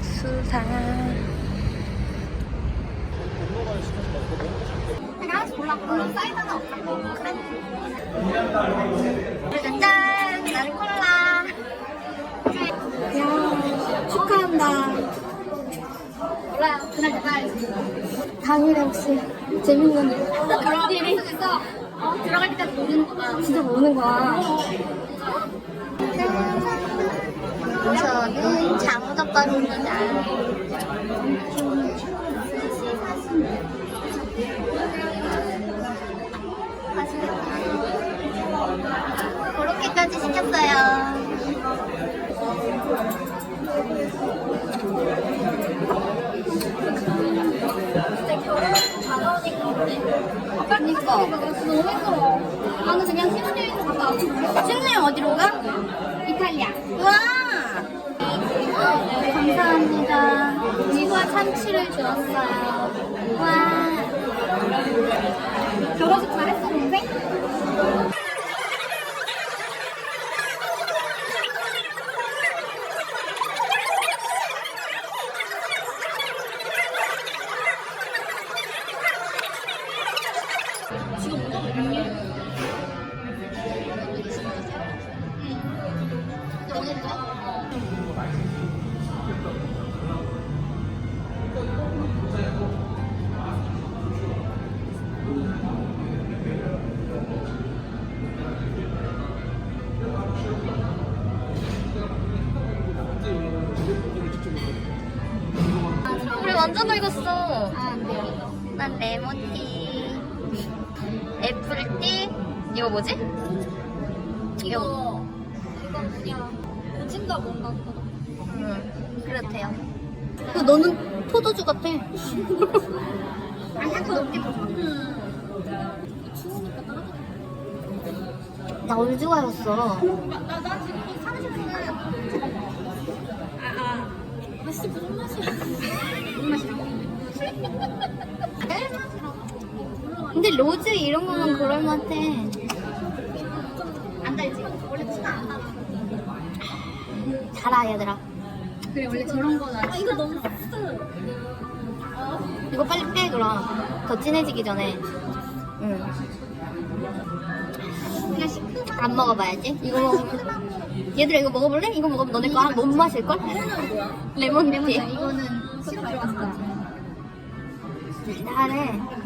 좋다. 하나씩 없어. 그래. 짠! 나는 콜라. 야, 축하한다. 몰라요. 그날 그날. 당일에 혹시 재밌는 그런 일이 있어. 어, 들어갈 때까지 모르는 거야. 진짜 모르는 거야. 저는 장덕가루입니다. 그렇게까지 시켰어요. 그러니까. 너무 힘들어. 나는 그냥 갔다 왔어. 신우형 어디로 가? 이탈리아. 와! 지구와 참치를 주었어요. 와. 결혼식 잘했어, 동생? 우리 완전 늙었어. 아, 안 돼요. 난 레몬티, 애플티, 이거 뭐지? 이거, 이거, 이거 그냥 고진가 뭔가 보다. 음, 그렇대요. 그 너는 포도주 같아. 아니야, 그 높게 추우니까 따뜻해. 나 얼주가였어. 나, 나, 나 지금 이 사무실에는 아, 아. 맛이 무슨 맛이야? 무슨 맛이라고? 근데 로즈 이런 거면 그럴만해. 안 달지? 원래 티가 안 나. 달아, 얘들아. 그래, 원래 저런 거는. 아, 이거 너무 쓰. 이거 빨리 빼, 그럼. 더 진해지기 전에. 응. 그냥 시큼한 안 먹어봐야지. 이거 먹으면. 얘들아, 이거 먹어볼래? 이거 먹으면 너네 거 못 마실걸? 레몬티. 이거는 시럽 들어갔을 것 같아. 달해.